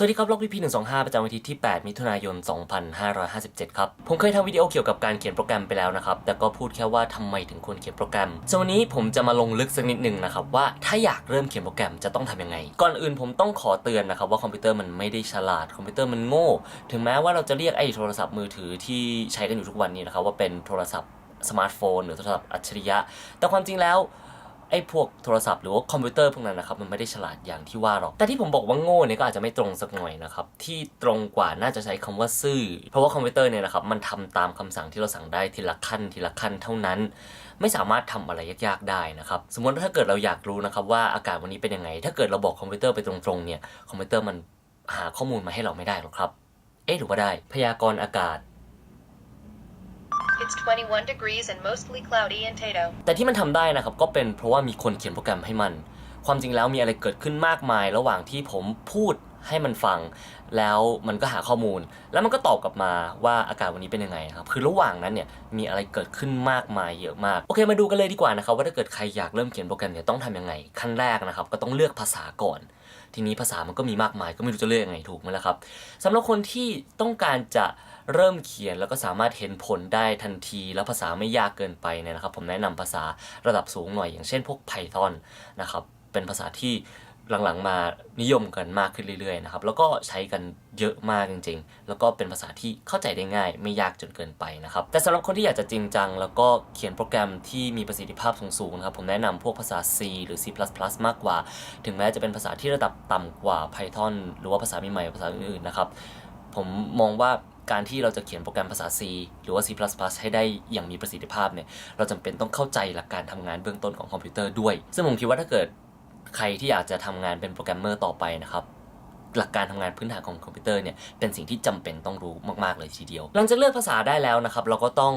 สวัสดีครับล็อกพีพีหนึ่งสองห้าประจำวันที่ที่ 8 มิถุนายน 2557 ครับ ผมเคยทำวิดีโอเกี่ยวกับการเขียนโปรแกรมไปแล้วนะครับ แต่ก็พูดแค่ว่าทำไมถึงควรเขียนโปรแกรมส่วนวันนี้ผมจะมาลงลึกสักนิดหนึ่งนะครับว่าถ้าอยากเริ่มเขียนโปรแกรมจะต้องทำยังไง ก่อนอื่นผมต้องขอเตือนนะครับว่าคอมพิวเตอร์มันไม่ได้ฉลาด คอมพิวเตอร์มันโง่ ถึงแม้ว่าเราจะเรียกไอ้โทรศัพท์มือถือที่ใช้กันอยู่ทุกวันนี้นะครับว่าเป็นโทรศัพท์สมาร์ทโฟนหรือโทรศัพท์อัจฉริยะ แต่ความจริงแล้ว ไอ้พวกโทรศัพท์หรือว่าคอมพิวเตอร์พวกนั้นนะครับมันไม่ได้ฉลาดอย่างที่ว่าหรอก แต่ที่ผมบอกว่าโง่เนี่ยก็อาจจะไม่ตรงสักหน่อยนะครับที่ตรงกว่าน่าจะใช้คำว่าซื่อ เพราะว่าคอมพิวเตอร์เนี่ยนะครับมันทำตามคำสั่งที่เราสั่งได้ทีละขั้นทีละขั้นเท่านั้น ไม่สามารถทำอะไรยากๆได้นะครับสมมติถ้าเกิดเราอยากรู้นะครับว่าอากาศวันนี้เป็นยังไง ถ้าเกิดเราบอกคอมพิวเตอร์ไปตรงๆเนี่ยคอมพิวเตอร์มันหาข้อมูลมาให้เราไม่ได้หรอกครับเอ๊ะหรือว่าได้พยากรณ์อากาศ It's 21 degrees and mostly cloudy in Tato. แต่ที่มันทำได้นะครับ ก็เป็นเพราะว่ามีคนเขียนโปรแกรมให้มัน ความจริงแล้วมีอะไรเกิดขึ้นมากมาย ระหว่างที่ผมพูดให้มันฟัง แล้วมันก็หาข้อมูล แล้วมันก็ตอบกลับมาว่าอากาศวันนี้เป็นยังไงครับ คือระหว่างนั้นเนี่ยมีอะไรเกิดขึ้นมากมายเยอะมาก โอเคมาดูกันเลยดีกว่านะครับว่าถ้าเกิดใครอยากเริ่มเขียนโปรแกรมเนี่ยต้องทำยังไง ขั้นแรกนะครับก็ต้องเลือกภาษาก่อน ทีนี้ภาษามันก็มีมากมาย ก็ไม่รู้จะเลือกยังไงถูกไหมล่ะครับสำหรับคนที่ต้องการจะ เริ่มเขียนแล้วก็สามารถเห็นผลได้ทันที แล้วภาษาไม่ยากเกินไปเนี่ยนะครับ ผมแนะนำภาษาระดับสูงหน่อย อย่างเช่นพวก Python นะครับเป็นภาษาที่หลังๆมานิยมกันมากขึ้นเรื่อยๆนะครับแล้วก็ใช้กันเยอะมากจริงๆ แล้วก็เป็นภาษาที่เข้าใจได้ง่าย ไม่ยากจนเกินไปนะครับแต่สำหรับคนที่อยากจะจริงจัง แล้วก็เขียนโปรแกรมที่มีประสิทธิภาพสูงๆนะครับผมแนะนำพวกภาษา C หรือ C++ มากกว่า ถึงแม้จะเป็นภาษาที่ระดับต่ำกว่า Python หรือว่าภาษาใหม่ๆภาษาอื่นๆนะครับผมมองว่า การที่เราจะเขียนโปรแกรมภาษา C หรือว่า C++ ให้ได้อย่างมีประสิทธิภาพเนี่ยเราจำเป็นต้องเข้าใจหลักการทำงานเบื้องต้นของคอมพิวเตอร์ด้วย ซึ่งผมคิดว่าถ้าเกิดใครที่อยากจะทำงานเป็นโปรแกรมเมอร์ต่อไปนะครับหลักการทำงานพื้นฐานของคอมพิวเตอร์เนี่ยเป็นสิ่งที่จำเป็นต้องรู้มาก ๆ เลยทีเดียว หลังจากเลือกภาษาได้แล้วนะครับ เราก็ต้อง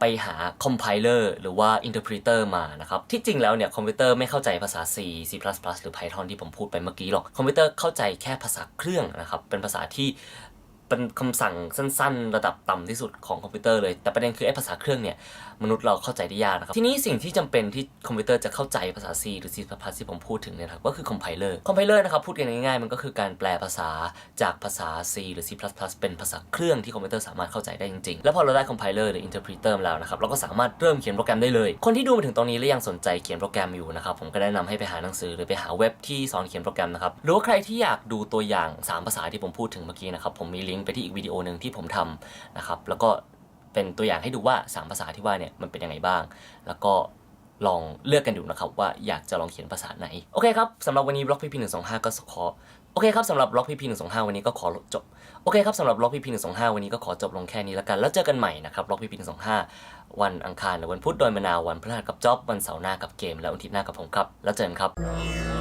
ไปหา compiler หรือว่า interpreter มานะครับ ที่จริงแล้วเนี่ยคอมพิวเตอร์ไม่เข้าใจภาษา C C++ หรือ Python ที่ผมพูดไปเมื่อกี้หรอก คอมพิวเตอร์เข้าใจแค่ภาษาเครื่องนะครับ เป็นภาษาที่ เป็นคำสั่งสั้น ๆ ระดับต่ำที่สุดของคอมพิวเตอร์เลย แต่ประเด็นคือไอ้ภาษาเครื่องเนี่ย มนุษย์เราเข้าใจได้ยากนะครับ ทีนี้สิ่งที่จำเป็นที่คอมพิวเตอร์จะเข้าใจภาษา C หรือ C++ ที่ผมพูดถึงเนี่ยนะครับก็คือ compiler compiler นะครับพูดกันง่ายๆ มันก็คือการแปลภาษาจากภาษา C หรือ C++ เป็นภาษาเครื่องที่คอมพิวเตอร์สามารถเข้าใจได้จริงๆ แล้วพอเราได้ compiler หรือ interpreter มาแล้วนะครับเราก็สามารถเริ่มเขียนโปรแกรมได้เลย คนที่ดูมาถึงตรงนี้และยังสนใจเขียนโปรแกรมอยู่นะครับผมก็แนะนำให้ไปหาหนังสือหรือไปหาเว็บที่สอนเขียนโปรแกรมนะครับหรือว่าใครที่อยากดูตัวอย่างสามภาษาที่ผมพูดถึงเมื่อกี้นะครับผมมีลิงก์ไปที่อีกวิดีโอหนึ่งที่ผมทำนะครับ แล้วก็เป็นตัวอย่างให้ดูว่า 3 ภาษาที่ว่าเนี่ยมันเป็นยังไงบ้าง แล้วก็ลองเลือกกันดูนะครับว่าอยากจะลองเขียนภาษาไหน โอเคครับสำหรับวันนี้บล็อกพีพีหนึ่งสองห้าก็ขอโอเคครับสำหรับบล็อกพีพีหนึ่งสองห้าวันนี้ก็ขอจบโอเคครับสำหรับบล็อกพีพีหนึ่งสองห้าวันนี้ก็ขอจบลงแค่นี้แล้วกันแล้วเจอกันใหม่นะครับบล็อกพีพีหนึ่งสองห้าวันอังคารหรือวันพุธโดยมะนาววันพฤหัสกับจ็อบวันเสาร์หน้ากับเกม และวันอาทิตย์หน้ากับผมครับแล้วเจอกันครับ